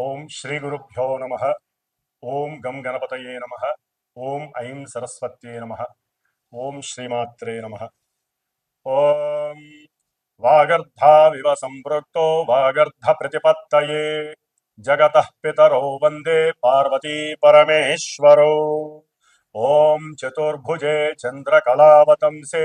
ఓం శ్రీ గురుభ్యో నమ ఓం గం గణపతయే నమ ఓం ఐం సరస్వత్యే నమ ఓం శ్రీమాత్రే నమ ఓం వాగర్ధావివ సంపృక్తో వాగర్ధ ప్రతిపత్తయే జగత పితరో వందే పార్వతీ పరమేశ్వరో ఓం చతుర్భుజే చంద్రకళావతంసే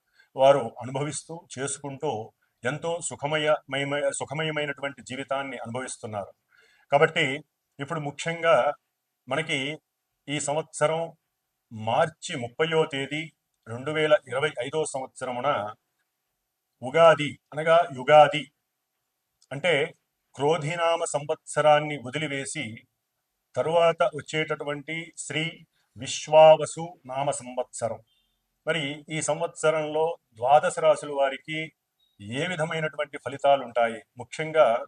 వారు అనుభవిస్తూ చేసుకుంటూ ఎంతో సుఖమయమయ సుఖమయమైనటువంటి జీవితాన్ని అనుభవిస్తున్నారు. కాబట్టి ఇప్పుడు ముఖ్యంగా మనకి ఈ సంవత్సరం మార్చి ముప్పయో తేదీ రెండు వేల ఇరవై ఐదో సంవత్సరమున ఉగాది అనగా యుగాది అంటే క్రోధినామ సంవత్సరాన్ని వదిలివేసి తరువాత వచ్చేటటువంటి శ్రీ విశ్వావసు నామ సంవత్సరం. మరి ఈ సంవత్సరంలో ద్వాదశ రాశుల వారికి ఏ విధమైనటువంటి ఫలితాలు ఉంటాయి ముఖ్యంగా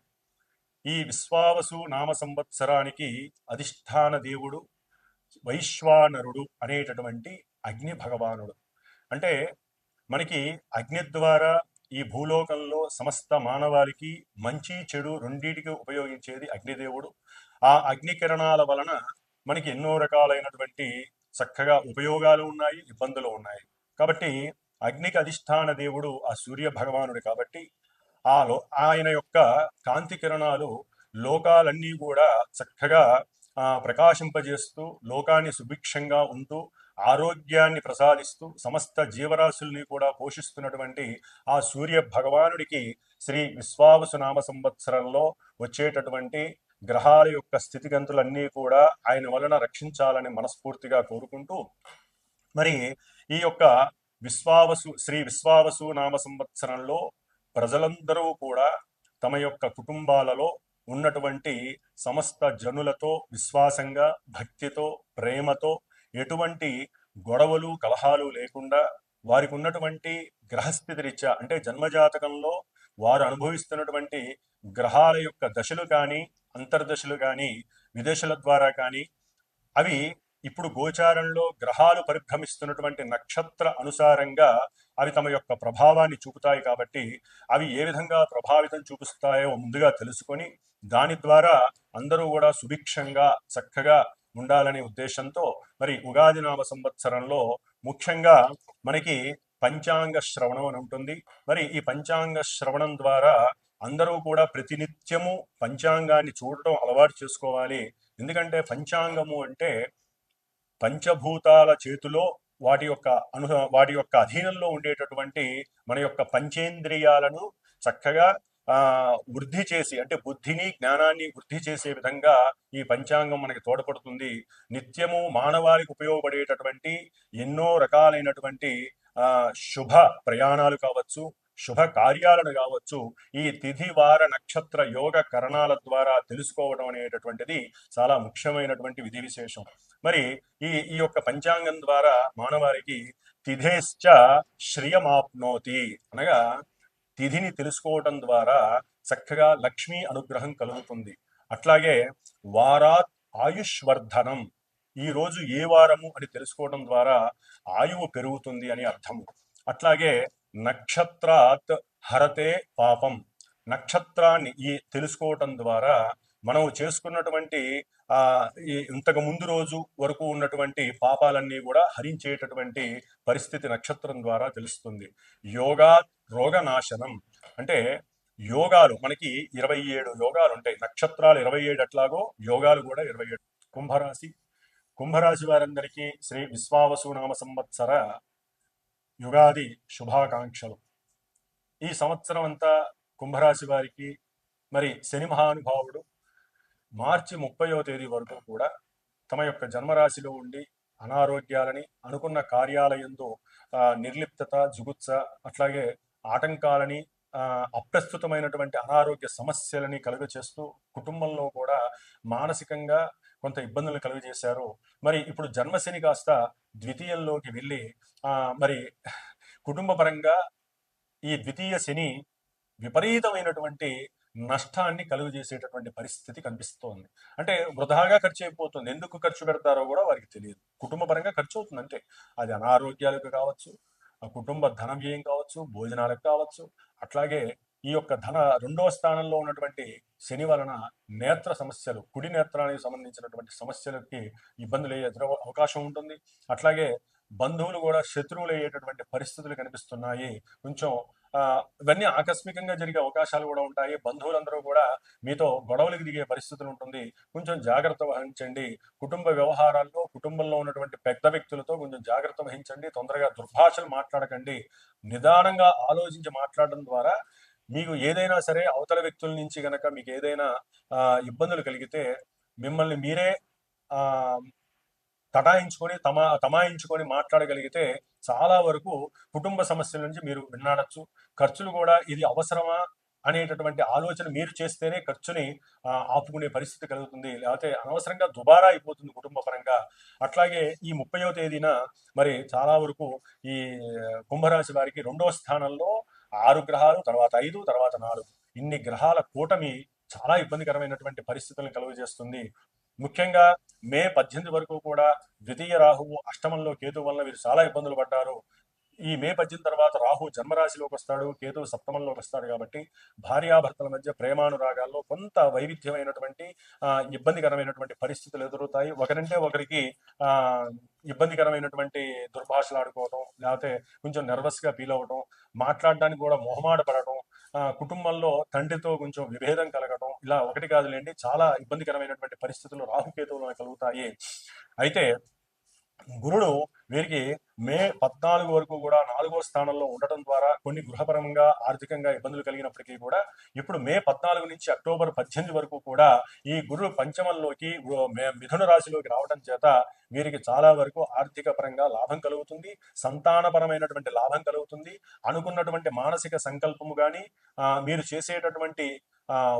ఈ విశ్వావసు నామ సంవత్సరానికి అధిష్టాన దేవుడు వైశ్వానరుడు అనేటటువంటి అగ్ని భగవానుడు. అంటే మనకి అగ్ని ద్వారా ఈ భూలోకంలో సమస్త మానవాళికి మంచి చెడు రెండింటికి ఉపయోగించేది అగ్నిదేవుడు. ఆ అగ్ని కిరణాల వలన మనకి ఎన్నో రకాలైనటువంటి చక్కగా ఉపయోగాలు ఉన్నాయి ఇబ్బందులు ఉన్నాయి. కాబట్టి అగ్నికి అధిష్టాన దేవుడు ఆ సూర్య భగవానుడు కాబట్టి ఆ లో ఆయన యొక్క కాంతి కిరణాలు లోకాలన్నీ కూడా చక్కగా ఆ, ప్రకాశింపజేస్తూ లోకాన్ని సుభిక్షంగా ఉంటూ ఆరోగ్యాన్ని ప్రసాదిస్తూ సమస్త జీవరాశుల్ని కూడా పోషిస్తున్నటువంటి ఆ సూర్య భగవానుడికి శ్రీ విశ్వావసు నామ సంవత్సరంలో వచ్చేటటువంటి గ్రహాల యొక్క స్థితిగంతులన్నీ కూడా ఆయన వలన రక్షించాలని మనస్ఫూర్తిగా కోరుకుంటూ మరి ఈ యొక్క విశ్వావసు శ్రీ విశ్వావసు నామ సంవత్సరంలో ప్రజలందరూ కూడా తమ యొక్క కుటుంబాలలో ఉన్నటువంటి సమస్త జనులతో విశ్వాసంగా భక్తితో ప్రేమతో ఎటువంటి గొడవలు కలహాలు లేకుండా వారికి ఉన్నటువంటి గ్రహస్థితి రీత్యా అంటే జన్మజాతకంలో వారు అనుభవిస్తున్నటువంటి గ్రహాల యొక్క దశలు కానీ అంతర్దశలు కానీ విదేశాల ద్వారా కానీ అవి ఇప్పుడు గోచారంలో గ్రహాలు పరిభ్రమిస్తున్నటువంటి నక్షత్ర అనుసారంగా అవి తమ యొక్క ప్రభావాన్ని చూపుతాయి కాబట్టి అవి ఏ విధంగా ప్రభావితం చూపిస్తాయో ముందుగా తెలుసుకొని దాని ద్వారా అందరూ కూడా సుభిక్షంగా చక్కగా ఉండాలనే ఉద్దేశంతో మరి ఉగాది నామ సంవత్సరంలో ముఖ్యంగా మనకి పంచాంగ శ్రవణం అని ఉంటుంది. మరి ఈ పంచాంగ శ్రవణం ద్వారా అందరూ కూడా ప్రతినిత్యము పంచాంగాన్ని చూడటం అలవాటు చేసుకోవాలి. ఎందుకంటే పంచాంగము అంటే పంచభూతాల చేతిలో వాటి యొక్క అను వాటి యొక్క అధీనంలో ఉండేటటువంటి మన యొక్క పంచేంద్రియాలను చక్కగా వృద్ధి చేసి అంటే బుద్ధిని జ్ఞానాన్ని వృద్ధి చేసే విధంగా ఈ పంచాంగం మనకి తోడ్పడుతుంది. నిత్యము మానవాళికి ఉపయోగపడేటటువంటి ఎన్నో రకాలైనటువంటి ఆ శుభ ప్రయాణాలు కావచ్చు శుభ కార్యాలను కావచ్చు ఈ తిథి వార నక్షత్ర యోగ కరణాల ద్వారా తెలుసుకోవడం అనేటటువంటిది చాలా ముఖ్యమైనటువంటి విధి విశేషం. మరి ఈ ఈ యొక్క పంచాంగం ద్వారా మానవారికి తిథేశ్చ శ్రియమాప్నోతి అనగా తిథిని తెలుసుకోవటం ద్వారా చక్కగా లక్ష్మీ అనుగ్రహం కలుగుతుంది. అట్లాగే వారాత్ ఆయుష్వర్ధనం ఈ రోజు ఏ వారము అని తెలుసుకోవడం ద్వారా ఆయువు పెరుగుతుంది అని అర్థము. అట్లాగే నక్షత్రాత్ హరతే పాపం నక్షత్రాన్ని ఈ తెలుసుకోవటం ద్వారా మనం చేసుకున్నటువంటి ఆ ఇంతకు ముందు రోజు వరకు ఉన్నటువంటి పాపాలన్నీ కూడా హరించేటటువంటి పరిస్థితి నక్షత్రం ద్వారా తెలుస్తుంది. యోగా రోగనాశనం. అంటే యోగాలు మనకి ఇరవై ఏడు యోగాలు ఉంటాయి. నక్షత్రాలు ఇరవై ఏడు అట్లాగో యోగాలు కూడా ఇరవై ఏడు. కుంభరాశి. కుంభరాశి వారందరికీ శ్రీ విశ్వావసు నామ సంవత్సర యుగాది శుభాకాంక్షలు. ఈ సంవత్సరం అంతా కుంభరాశి వారికి మరి శని మహానుభావుడు మార్చి ముప్పయో తేదీ వరకు కూడా తమ యొక్క జన్మరాశిలో ఉండి అనారోగ్యాలని అనుకున్న కార్యాలయంలో నిర్లిప్తత జుగుత్స అట్లాగే ఆటంకాలని అప్రస్తుతమైనటువంటి అనారోగ్య సమస్యలని కలుగచేస్తూ కుటుంబంలో కూడా మానసికంగా కొంత ఇబ్బందులు కలుగజేశారు. మరి ఇప్పుడు జన్మశని కాస్త ద్వితీయంలోకి వెళ్ళి మరి కుటుంబపరంగా ఈ ద్వితీయ శని విపరీతమైనటువంటి నష్టాన్ని కలుగు చేసేటటువంటి పరిస్థితి కనిపిస్తోంది. అంటే వృధాగా ఖర్చు అయిపోతుంది ఎందుకు ఖర్చు పెడతారో కూడా వారికి తెలియదు. కుటుంబ పరంగా ఖర్చు అవుతుంది అంటే అది అనారోగ్యాలకు కావచ్చు ఆ కుటుంబ ధన వ్యయం కావచ్చు భోజనాలకు కావచ్చు. అట్లాగే ఈ యొక్క ధన రెండవ స్థానంలో ఉన్నటువంటి శని వలన నేత్ర సమస్యలు కుడి నేత్రానికి సంబంధించినటువంటి సమస్యలకి ఇబ్బందులు ఎదుర అవకాశం ఉంటుంది. అట్లాగే బంధువులు కూడా శత్రువులు అయ్యేటటువంటి పరిస్థితులు కనిపిస్తున్నాయి. కొంచెం ఇవన్నీ ఆకస్మికంగా జరిగే అవకాశాలు కూడా ఉంటాయి. బంధువులందరూ కూడా మీతో గొడవలకు దిగే పరిస్థితులు ఉంటుంది. కొంచెం జాగ్రత్త వహించండి. కుటుంబ వ్యవహారాల్లో కుటుంబంలో ఉన్నటువంటి పెద్ద వ్యక్తులతో కొంచెం జాగ్రత్త వహించండి. తొందరగా దుర్భాషలు మాట్లాడకండి. నిదానంగా ఆలోచించి మాట్లాడడం ద్వారా మీకు ఏదైనా సరే అవతల వ్యక్తుల నుంచి గనక మీకు ఏదైనా ఇబ్బందులు కలిగితే మిమ్మల్ని మీరే ఆ తటాయించుకొని తమా తమాయించుకొని మాట్లాడగలిగితే చాలా వరకు కుటుంబ సమస్యల నుంచి మీరు విన్నాడచ్చు. ఖర్చులు కూడా ఇది అవసరమా అనేటటువంటి ఆలోచన మీరు చేస్తేనే ఖర్చుని ఆపుకునే పరిస్థితి కలుగుతుంది. లేకపోతే అనవసరంగా దుబారా అయిపోతుంది కుటుంబ పరంగా. అట్లాగే ఈ ముప్పయో తేదీన మరి చాలా వరకు ఈ కుంభరాశి వారికి రెండవ స్థానంలో ఆరు గ్రహాలు తర్వాత ఐదు తర్వాత నాలుగు. ఇన్ని గ్రహాల కూటమి చాలా ఇబ్బందికరమైనటువంటి పరిస్థితులను కలుగజేస్తుంది. ముఖ్యంగా మే పద్దెనిమిది వరకు కూడా ద్వితీయ రాహువు అష్టమంలో కేతు వల్ల వీరు చాలా ఇబ్బందులు పడ్డారు. ఈ మే పద్దెనిమిది తర్వాత రాహు జన్మరాశిలోకి వస్తాడు కేతు సప్తమంలోకి వస్తాడు కాబట్టి భార్యాభర్తల మధ్య ప్రేమానురాగాల్లో కొంత వైవిధ్యమైనటువంటి ఇబ్బందికరమైనటువంటి పరిస్థితులు ఎదురవుతాయి. ఒకరింటే ఒకరికి ఇబ్బందికరమైనటువంటి దుర్భాషలు ఆడుకోవటం లేకపోతే కొంచెం నర్వస్గా ఫీల్ అవ్వటం మాట్లాడడానికి కూడా మొహమాట పడటం ఆ, కుటుంబంలో తండ్రితో కొంచెం విభేదం కలగటం ఇలా ఒకటి కాదులేండి చాలా ఇబ్బందికరమైనటువంటి పరిస్థితులు రాహుకేతువులు కలుగుతాయి. అయితే గురుడు వీరికి మే పద్నాలుగు వరకు కూడా నాలుగో స్థానంలో ఉండటం ద్వారా కొన్ని గృహపరంగా ఆర్థికంగా ఇబ్బందులు కలిగినప్పటికీ కూడా ఇప్పుడు మే పద్నాలుగు నుంచి అక్టోబర్ పద్దెనిమిది వరకు కూడా ఈ గురుడు పంచమంలోకి మే- మిథున రాశిలోకి రావడం చేత వీరికి చాలా వరకు ఆర్థిక పరంగా లాభం కలుగుతుంది సంతానపరమైనటువంటి లాభం కలుగుతుంది. అనుకున్నటువంటి మానసిక సంకల్పము కానీ మీరు చేసేటటువంటి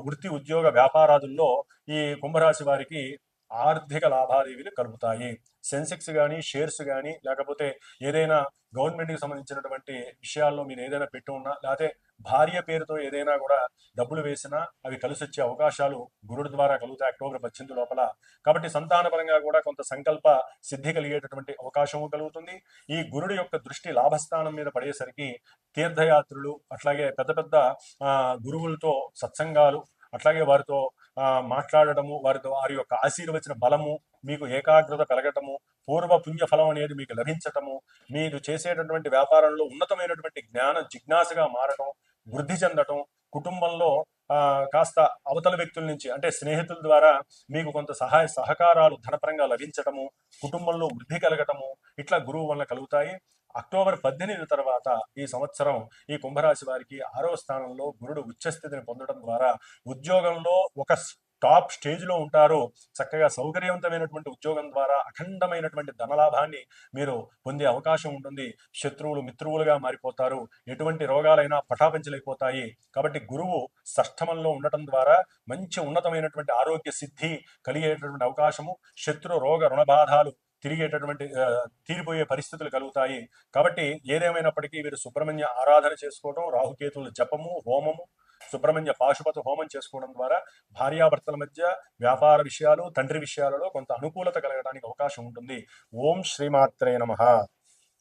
వృత్తి ఉద్యోగ వ్యాపారాదుల్లో ఈ కుంభరాశి వారికి ఆర్థిక లాభాదేవీలు కలుగుతాయి. సెన్సెక్స్ కానీ షేర్స్ కానీ లేకపోతే ఏదైనా గవర్నమెంట్కి సంబంధించినటువంటి విషయాల్లో మీరు ఏదైనా పెట్టి ఉన్నా లేకపోతే భార్య పేరుతో ఏదైనా కూడా డబ్బులు వేసినా అవి కలిసి వచ్చే అవకాశాలు గురుడు ద్వారా కలుగుతాయి అక్టోబర్ పద్దెనిమిది లోపల. కాబట్టి సంతానపరంగా కూడా కొంత సంకల్ప సిద్ధి కలిగేటటువంటి అవకాశము కలుగుతుంది. ఈ గురుడు యొక్క దృష్టి లాభస్థానం మీద పడేసరికి తీర్థయాత్రలు అట్లాగే పెద్ద పెద్ద ఆ, గురువులతో సత్సంగాలు అట్లాగే వారితో మాట్లాడటము వారితో వారి యొక్క ఆశీర్వచన బలము మీకు ఏకాగ్రత పెరగటము పూర్వ పుణ్యఫలం అనేది మీకు లభించటము మీరు చేసేటటువంటి వ్యాపారంలో ఉన్నతమైనటువంటి జ్ఞాన జిజ్ఞాసగా మారటం వృద్ధి చెందటం కుటుంబంలో కాస్త అవతల వ్యక్తుల నుంచి అంటే స్నేహితుల ద్వారా మీకు కొంత సహాయ సహకారాలు ధనపరంగా లభించటము కుటుంబంలో వృద్ధి కలగటము ఇట్లా గురువు వల్ల కలుగుతాయి. అక్టోబర్ పద్దెనిమిది తర్వాత ఈ సంవత్సరం ఈ కుంభరాశి వారికి ఆరో స్థానంలో గురుడు ఉచ్చస్థితిని పొందడం ద్వారా ఉద్యోగంలో ఒక టాప్ స్టేజ్లో ఉంటారు చక్కగా సౌకర్యవంతమైనటువంటి ఉద్యోగం ద్వారా అఖండమైనటువంటి ధనలాభాన్ని మీరు పొందే అవకాశం ఉంటుంది. శత్రువులు మిత్రువులుగా మారిపోతారు. ఎటువంటి రోగాలైనా పటాపంచలైపోతాయి. కాబట్టి గురువు సష్టమంలో ఉండటం ద్వారా మంచి ఉన్నతమైనటువంటి ఆరోగ్య సిద్ధి కలిగేటటువంటి అవకాశము శత్రు రోగ రుణబాధాలు తిరిగేటటువంటి తీరిపోయే పరిస్థితులు కలుగుతాయి. కాబట్టి ఏదేమైనప్పటికీ వీరు సుబ్రహ్మణ్య ఆరాధన చేసుకోవడం రాహుకేతుల జపము హోమము సుబ్రహ్మణ్య పాశుపత హోమం చేసుకోవడం ద్వారా భార్యాభర్తల మధ్య వ్యాపార విషయాలు తండ్రి విషయాలలో కొంత అనుకూలత కలగడానికి అవకాశం ఉంటుంది. ఓం శ్రీమాత్రే నమ.